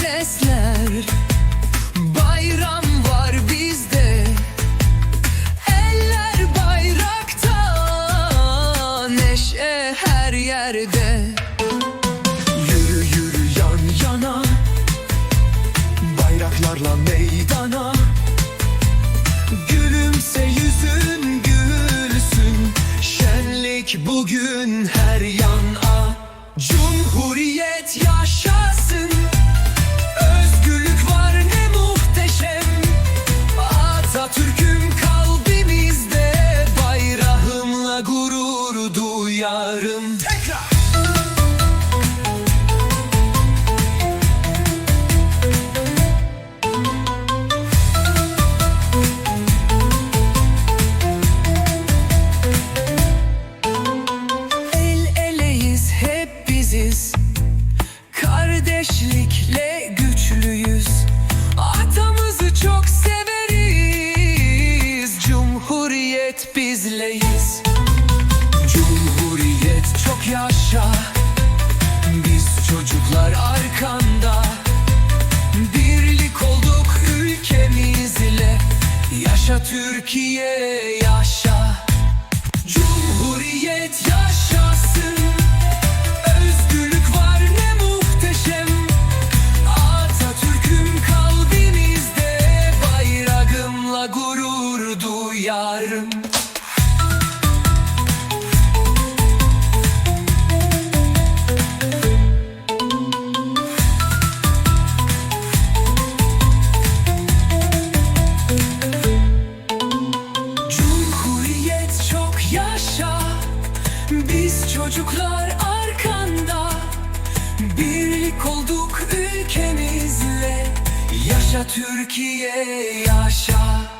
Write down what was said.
sesler. Bayram var bizde. Eller bayrakta. Neşe her yerde. Yürü yürü yan yana. Bayraklarla meydana. Gülümse yüzün gülsün. Şenlik bugün her yana. Cumhuriyet yaşa. Kardeşlikle güçlüyüz. Atamızı çok severiz. Cumhuriyet bizleyiz. Cumhuriyet çok yaşa. Biz çocuklar arkanda. Birlik olduk ülkemizle. Yaşa Türkiye yaşa duyarım Cumhuriyet çok yaşa. Biz çocuklar arkanda. Birlik olduk ülkemizle. Yaşa Türkiye yaşa